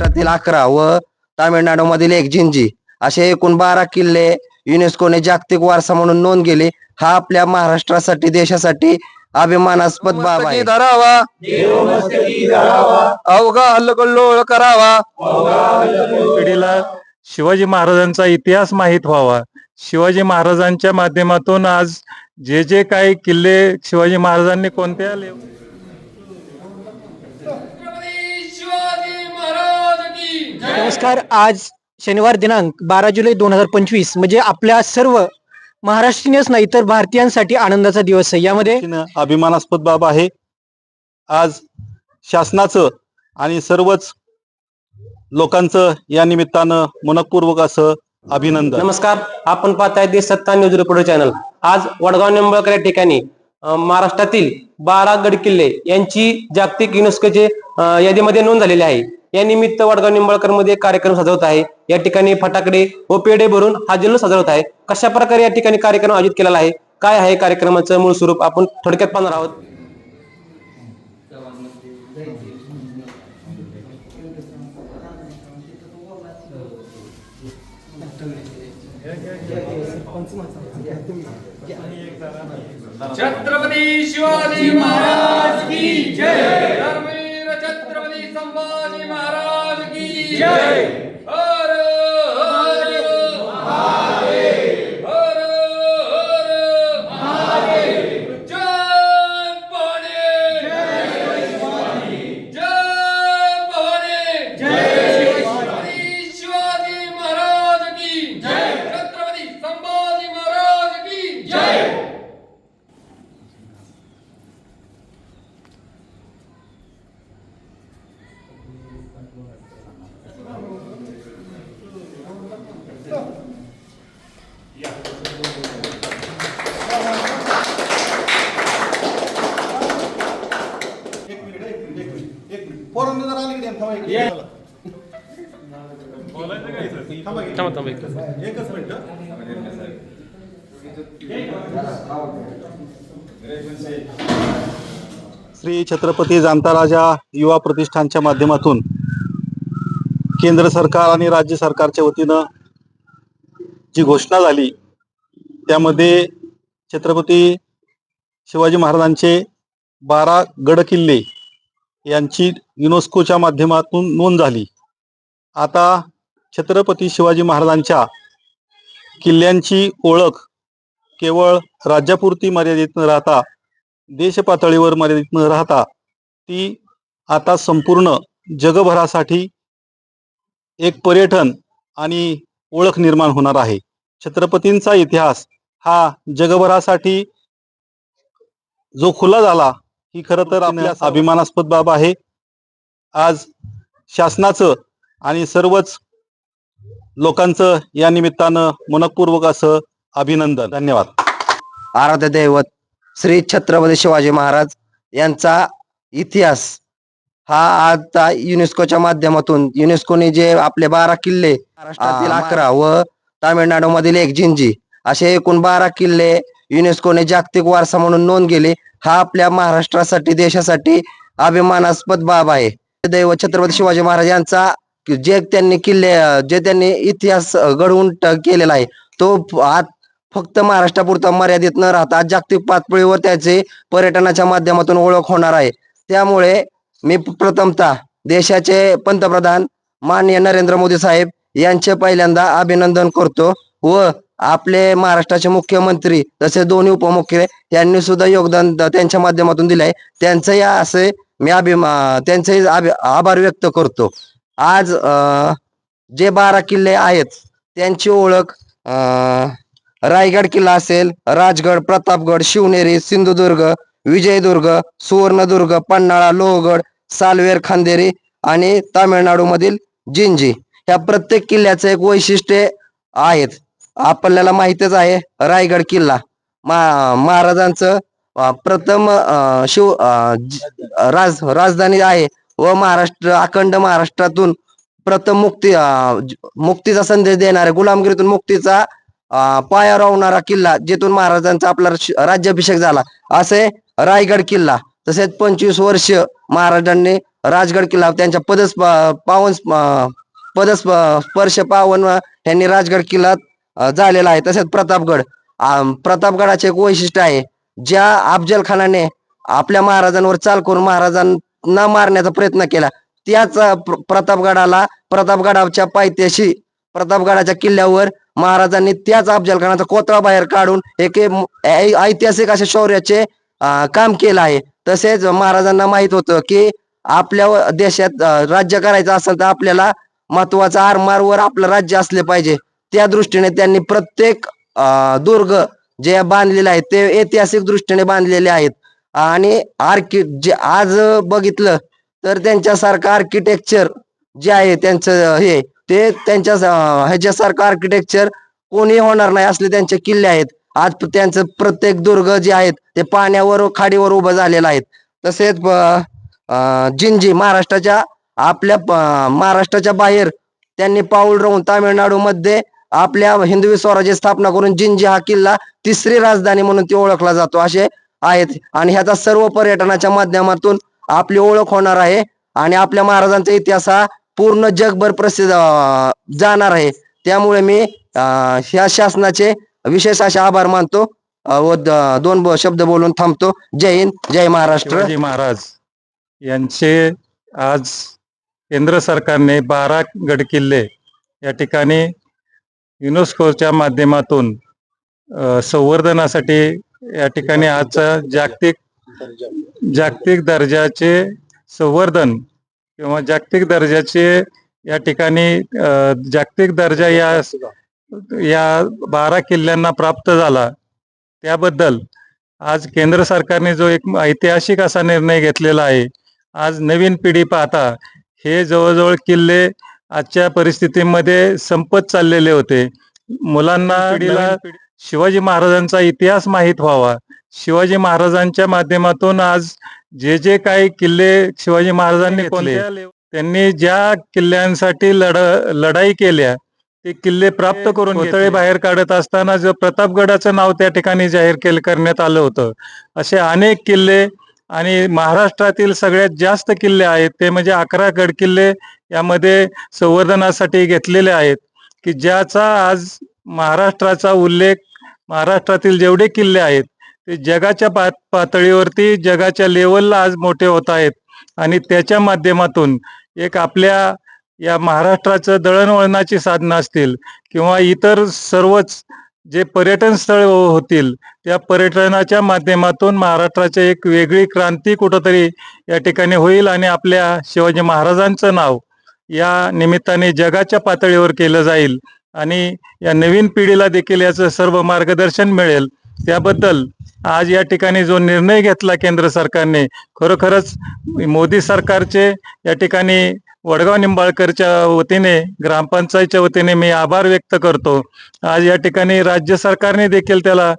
महाराष्ट्रातील अकरा व तामिळनाडूमधील एक जिंजी असे एकूण बारा किल्ले युनेस्कोने जागतिक वारसा म्हणून नोंद केले. हा आपल्या महाराष्ट्रासाठी देशासाठी अभिमानास्पद बाब आहे. धरावा. अवघा हल्लकल्लोळ करावा. पिढीला शिवाजी महाराजांचा इतिहास माहीत व्हावा. शिवाजी महाराजांच्या माध्यमातून आज जे जे काही किल्ले शिवाजी महाराजांनी कोणत्या नमस्कार आज शनिवार दिनांक बारा जुलै दोन हजार पंचवीस म्हणजे आपल्या सर्व महाराष्ट्रीयच नाही तर भारतीयांसाठी आनंदाचा दिवस आहे. यामध्ये अभिमानास्पद बाब आहे. आज शासनाचं आणि सर्वच लोकांचं या निमित्तानं मनपूर्वक असं अभिनंदन. नमस्कार आपण पाहताय देश सत्ता न्यूज रिपोर्टर चॅनल. आज वडगाव निंबळकर या ठिकाणी महाराष्ट्रातील बारा गड किल्ले यांची जागतिक युनेस्कोचे यादीमध्ये नोंद झालेली आहे. या निमित्त वडगाव निंबाळकरमध्ये कार्यक्रम सजवत आहे. या ठिकाणी फटाकडे व पेढे भरून हा जल्लोष सजवत आहे. कशा प्रकारे या ठिकाणी कार्यक्रम आयोजित केलेला आहे? काय आहे कार्यक्रमाचं मूळ स्वरूप? आपण थोडक्यात पाहणार आहोत. छत्रपती शिवाजी महाराज की जय. की जय हर हर महादेव हर हर महादेव जय भवानी जय भवानी जय छत्रपती शिवाजी महाराज की जय छत्रपती संभाजी महाराज की जय पोरांनी जर आली की नाही, थांबा. थांबा. एकच मिनिट श्री छत्रपती जांताराजा युवा प्रतिष्ठानच्या माध्यमातून केंद्र सरकार आणि राज्य सरकारच्या वतीनं जी घोषणा झाली त्यामध्ये छत्रपती शिवाजी महाराजांचे बारा गड किल्ले यांची युनेस्कोच्या माध्यमातून नोंद झाली. आता छत्रपती शिवाजी महाराजांच्या किल्ल्यांची ओळख केवळ राज्यापुरती मर्यादित न राहता देश पातळीवर मर्यादित न राहता ती आता संपूर्ण जगभरासाठी एक पर्यटन आणि ओळख निर्माण होणार आहे. छत्रपतींचा इतिहास हा जगभरासाठी जो खुला झाला ही खरं तर आपल्या अभिमानास्पद बाब आहे. आज शासनाचं आणि सर्वच लोकांचं या निमित्तानं मनपूर्वक असं अभिनंदन. धन्यवाद. आराध्य दैवत श्री छत्रपती शिवाजी महाराज यांचा इतिहास हा आता युनेस्कोच्या माध्यमातून युनेस्कोने जे आपले बारा किल्ले महाराष्ट्रातील अकरा व तामिळनाडूमधील एक जिंजी असे एकूण बारा किल्ले युनेस्कोने जागतिक वारसा म्हणून नोंद केले. हा आपल्या महाराष्ट्रासाठी देशासाठी अभिमानास्पद बाब आहे. दैव छत्रपती शिवाजी महाराज यांचा जे त्यांनी किल्ले जे त्यांनी इतिहास घडवून केलेला आहे तो आज फक्त महाराष्ट्रापुरता मर्यादित न राहता जागतिक पातळीवर त्याचे पर्यटनाच्या माध्यमातून ओळख होणार आहे. त्यामुळे मी प्रथमतः देशाचे पंतप्रधान माननीय नरेंद्र मोदी साहेब यांचे पहिल्यांदा अभिनंदन करतो व आपले महाराष्ट्राचे मुख्यमंत्री तसे दोन्ही उपमुख्य यांनी सुद्धा योगदान त्यांच्या माध्यमातून दिलंय. त्यांचंही असे मी अभिमा त्यांचेही आभार व्यक्त करतो. आज जे बारा किल्ले आहेत त्यांची ओळख रायगड किल्ला असेल राजगड प्रतापगड शिवनेरी सिंधुदुर्ग विजयदुर्ग सुवर्णदुर्ग पन्हाळा लोहगड सालवेर खांदेरी आणि तामिळनाडूमधील जिंजी. ह्या प्रत्येक किल्ल्याचं एक वैशिष्ट्य आहेत. आपल्याला माहितच आहे रायगड किल्ला. मा महाराजांचं प्रथम शिव राज राजधानी आहे व महाराष्ट्र अखंड महाराष्ट्रातून प्रथम मुक्ती मुक्तीचा संदेश देणारे गुलामगिरीतून मुक्तीचा पाया रोवणारा किल्ला जिथून महाराजांचा आपला श- राज्याभिषेक झाला. असे रायगड किल्ला. तसेच पंचवीस वर्ष महाराजांनी राजगड किल्ला त्यांच्या पदस पावन अं, पदस स्पर्श पावन यांनी राजगड किल्ला झालेला आहे. तसेच प्रतापगड. प्रतापगडाचे एक वैशिष्ट्य आहे. ज्या अफजल खानाने आपल्या महाराजांवर चाल करून महाराजांना मारण्याचा प्रयत्न केला त्याच प्रतापगडाला प्रतापगडाच्या पायथ्याशी प्रतापगडाच्या किल्ल्यावर महाराजांनी त्याच अफजल खानाचा कोतळा बाहेर काढून एक ऐ- ऐतिहासिक अशा शौर्याचे काम केलं आहे. तसेच महाराजांना माहीत होतं की आपल्या व- देशात राज्य करायचं असेल तर आपल्याला महत्त्वाचा आरमारवर आपलं राज्य असले पाहिजे. त्या दृष्टीने त्यांनी प्रत्येक दुर्ग जे बांधलेले आहेत ते ऐतिहासिक दृष्टीने बांधलेले आहेत. आणि आर्कि जे आज बघितलं तर त्यांच्यासारखं आर्किटेक्चर जे आहे त्यांचं हे ते त्यांच्या ह्याच्यासारखं आर्किटेक्चर कोणी होणार नाही असले त्यांचे किल्ले आहेत. आज त्यांचं प्रत्येक दुर्ग जे आहेत ते पाण्यावर खाडीवर उभं झालेलं आहेत. तसेच जिंजी महाराष्ट्राच्या आपल्या महाराष्ट्राच्या बाहेर त्यांनी पाऊल राहून तामिळनाडूमध्ये आपल्या हिंदवी स्वराज्य स्थापना करून जिंजी हा किल्ला तिसरी राजधानी म्हणून ती ओळखला जातो. असे आहेत. आणि ह्याचा सर्व पर्यटनाच्या माध्यमातून आपली ओळख होणार आहे. आणि आपल्या महाराजांचा इतिहास हा पूर्ण जगभर प्रसिद्ध जाणार आहे. त्यामुळे मी ह्या शासनाचे विशेष असे आभार मानतो. व दोन शब्द बोलून थांबतो. जय हिंद जय महाराष्ट्र. महाराज यांचे आज केंद्र सरकारने बारा गड किल्ले या ठिकाणी युनेस्कोच्या माध्यमातून संवर्धनासाठी या ठिकाणी आजचा जागतिक जागतिक दर्जाचे संवर्धन किंवा जागतिक दर्जाचे या ठिकाणी जागतिक दर्जा या या बारा किल्ल्यांना प्राप्त झाला. त्याबद्दल आज केंद्र सरकारने जो एक ऐतिहासिक असा निर्णय घेतलेला आहे आज नवीन पिढी पाहता हे जवळजवळ किल्ले आजच्या परिस्थितीमध्ये संपत चाललेले होते. मुलांना पिढीला शिवाजी महाराजांचा इतिहास माहीत व्हावा. शिवाजी महाराजांच्या माध्यमातून आज जे जे काही किल्ले शिवाजी महाराजांनी कोणत्या त्यांनी ज्या किल्ल्यांसाठी लढ लढाई केल्या ते किल्ले प्राप्त करून कोतळे बाहेर काढत असताना जो प्रतापगडाचं नाव त्या ठिकाणी जाहीर केलं करण्यात आलं होतं. असे अनेक किल्ले आणि महाराष्ट्रातील सगळ्यात जास्त किल्ले आहेत ते म्हणजे अकरा गडकिल्ले यामध्ये संवर्धनासाठी घेतलेले आहेत की ज्याचा आज महाराष्ट्राचा उल्लेख महाराष्ट्रातील जेवढे किल्ले आहेत ते जगाच्या पा पातळीवरती जगाच्या लेवलला आज मोठे होत आहेत. आणि त्याच्या माध्यमातून एक आपल्या या महाराष्ट्राचं दळणवळणाची साधनं असतील किंवा इतर सर्वच जे पर्यटन स्थळ हो- होतील त्या पर्यटनाच्या माध्यमातून महाराष्ट्राची एक वेगळी क्रांती कुठंतरी या ठिकाणी होईल आणि आपल्या शिवाजी महाराजांचं नाव या निमित्ताने जगाच्या पातळीवर केलं जाईल आणि या नवीन पिढीला देखील याचं सर्व मार्गदर्शन मिळेल. त्याबद्दल आज या ठिकाणी जो निर्णय घेतला केंद्र सरकारने खरोखरच मोदी सरकारचे या ठिकाणी वडगाव निंबाळकरच्या वतीने ग्रामपंचायतच्या वतीने मी आभार व्यक्त करतो. आज या ठिकाणी राज्य सरकारने देखील त्याला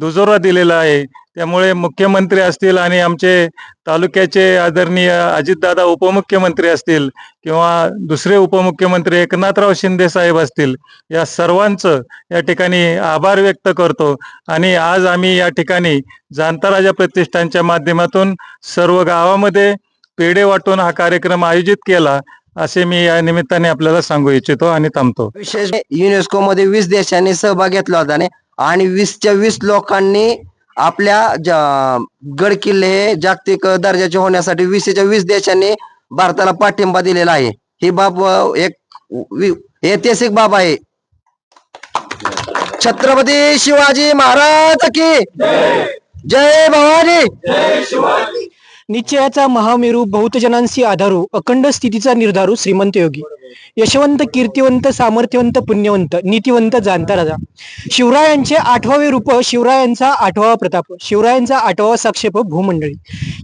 दुजोरा दिलेला आहे. त्यामुळे मुख्यमंत्री असतील आणि आमचे तालुक्याचे आदरणीय अजितदादा उपमुख्यमंत्री असतील किंवा दुसरे उपमुख्यमंत्री एकनाथराव शिंदे साहेब असतील या सर्वांचं या ठिकाणी आभार व्यक्त करतो. आणि आज आम्ही या ठिकाणी जाणता राजा प्रतिष्ठानच्या माध्यमातून सर्व गावामध्ये पेढे वाटून हा कार्यक्रम आयोजित केला. असे मी या निमित्ताने आपल्याला सांगू इच्छितो आणि थांबतो. विशेष युनेस्को मध्ये वीस देशांनी सहभाग घेतला होता ने आणि वीसच्या वीस लोकांनी आपल्या गड किल्ले हे जागतिक दर्जाचे होण्यासाठी वीसच्या वीस देशांनी भारताला पाठिंबा दिलेला आहे. ही बाब एक ऐतिहासिक बाब आहे. छत्रपती शिवाजी महाराज की जय. भवानी. निश्चयाचा महामेरू बहुतजनांशी आधारू अखंड स्थितीचा निर्धारू श्रीमंत योगी. यशवंत कीर्तिवंत सामर्थ्यवंत पुण्यवंत नीतिवंत जाणता राजा. शिवरायांचे आठवावे रूप शिवरायांचा आठवा प्रताप शिवरायांचा आठवा साक्षेप भूमंडळी.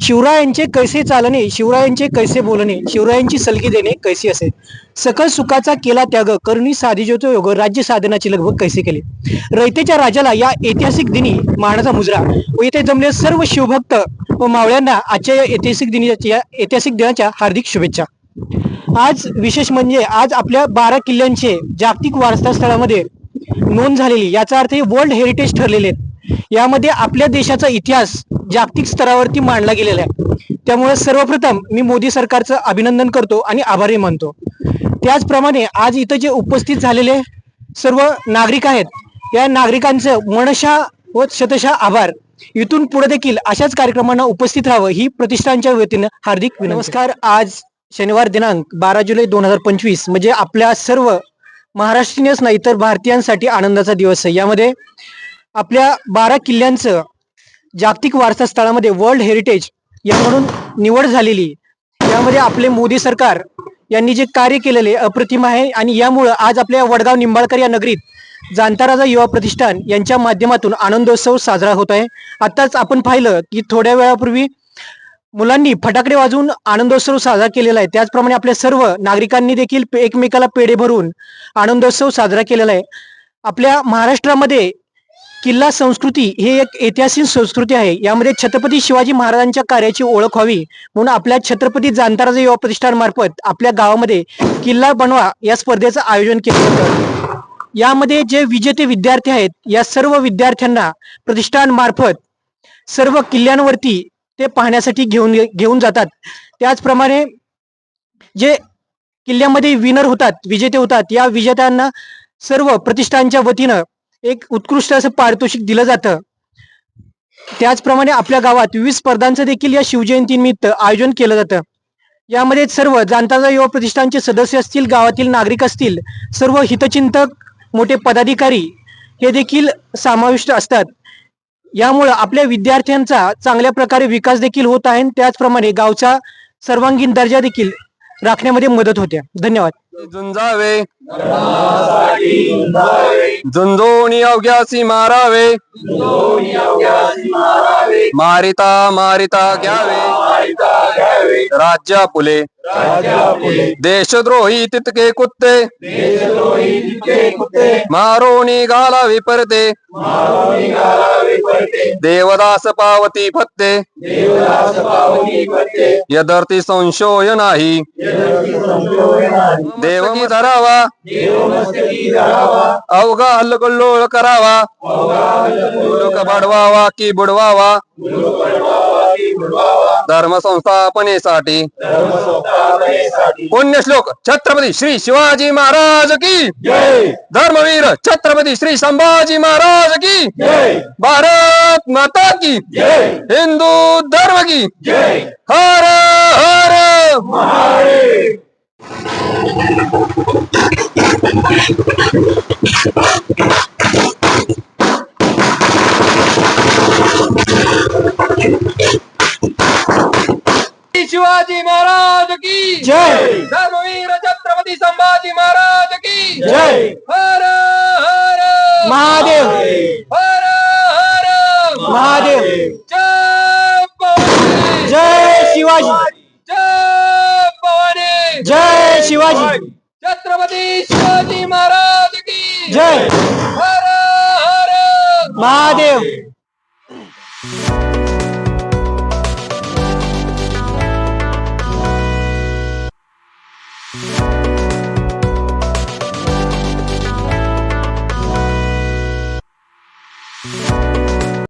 शिवरायांचे कैसे चालणे शिवरायांचे कैसे बोलणे शिवरायांची सलगी देणे कैसे असे? सकल सुखाचा केला त्याग करुणी साधीजोतो योग राज्य साधनाची लगभग कैसे केले? रयतेच्या राजाला या ऐतिहासिक दिनी मानाचा मुजरा. व इथे जमले सर्व शिवभक्त व मावळ्यांना आजच्या या ऐतिहासिक दिनाच्या या ऐतिहासिक दिनाच्या हार्दिक शुभेच्छा. आज विशेष म्हणजे आज आपल्या बारा किल्ल्यांचे जागतिक वारसा स्थळामध्ये नोंद झालेली याचा अर्थ हे वर्ल्ड हेरिटेज ठरलेले आहेत. यामध्ये आपल्या देशाचा इतिहास जागतिक स्तरावरती मांडला गेलेला आहे. त्यामुळे सर्वप्रथम मी मोदी सरकारचं अभिनंदन करतो आणि आभारी मानतो. त्याचप्रमाणे आज इथं जे उपस्थित झालेले सर्व नागरिक आहेत या नागरिकांचं मनशा व शतशा आभार. इथून पुढे देखील अशाच कार्यक्रमांना उपस्थित राहावं ही प्रतिष्ठानच्या वतीनं हार्दिक नमस्कार. आज शनिवार दिनांक बारा जुलै दोन हजार पंचवीस म्हणजे आपल्या सर्व महाराष्ट्रीयच नाही तर भारतीयांसाठी आनंदाचा दिवस आहे. यामध्ये आपल्या बारा किल्ल्यांचं जागतिक वारसा स्थळामध्ये वर्ल्ड हेरिटेज या म्हणून निवड झालेली. यामध्ये आपले मोदी सरकार यांनी जे कार्य केलेले अप्रतिम आहे आणि यामुळं आज आपल्या वडगाव निंबाळकर या नगरीत जांताराजा युवा प्रतिष्ठान यांच्या माध्यमातून आनंदोत्सव साजरा होत आहे. आताच आपण पाहिलं की थोड्या वेळापूर्वी मुलांनी फटाकडे वाजवून आनंदोत्सव साजरा केलेला आहे. त्याचप्रमाणे आपल्या सर्व नागरिकांनी देखील एकमेकाला पेढे भरून आनंदोत्सव साजरा केलेला आहे. आपल्या महाराष्ट्रामध्ये किल्ला संस्कृती ही एक ऐतिहासिक संस्कृती आहे. यामध्ये छत्रपती शिवाजी महाराजांच्या कार्याची ओळख व्हावी म्हणून आपल्या छत्रपती जांताराजा युवा प्रतिष्ठान मार्फत आपल्या गावामध्ये किल्ला बनवा या स्पर्धेचं आयोजन केलं होतं यामध्ये जे विजेते विद्यार्थी आहेत या सर्व विद्यार्थ्यांना प्रतिष्ठान मार्फत सर्व किल्ल्यांवरती ते पाहण्यासाठी घेऊन घेऊन जातात. त्याचप्रमाणे जे किल्ल्यामध्ये विनर होतात विजेते होतात या विजेत्यांना सर्व प्रतिष्ठानच्या वतीनं एक उत्कृष्ट असं पारितोषिक दिलं जातं. त्याचप्रमाणे आपल्या गावात विविध स्पर्धांचं देखील या शिवजयंतीनिमित्त आयोजन केलं जातं. यामध्ये सर्व जाणताजा युवा प्रतिष्ठानचे सदस्य असतील गावातील नागरिक असतील सर्व हितचिंतक मोठे पदाधिकारी हे देखील समाविष्ट असतात. यामुळं आपल्या विद्यार्थ्यांचा चांगल्या प्रकारे विकास देखील होत आहे आणि त्याचप्रमाणे गावचा सर्वांगीण दर्जा देखील राखण्यामध्ये मदत होते. धन्यवाद. झुंजावे. झुंजोनी अवघ्यासी मारावे. मारिता मारिता घ्यावे. राज्या पुले। देशद्रोही तितके कुत्ते। मारोनी गाला विपरते। देवदास पावती फत्ते। यदर्थी संशोय नाही। देवकी धरावा। अवघा हल्लकल्लोळ करावा। लोक बडवावा की बुडवावा। धर्म संस्थापनेसाठी पुण्यश्लोक छत्रपती श्री शिवाजी महाराज की. धर्मवीर छत्रपती श्री संभाजी महाराज की. भारत माता की. हिंदू धर्म की. हर हर शिवाजी महाराज की। जय। धर्मवीर छत्रपती संभाजी महाराज की। जय। हर हर। महादेव। हर हर। महादेव। जय जय शिवाजी। जय भवानी जय शिवाजी। छत्रपती शिवाजी महाराज की। जय। हर हर। महादेव।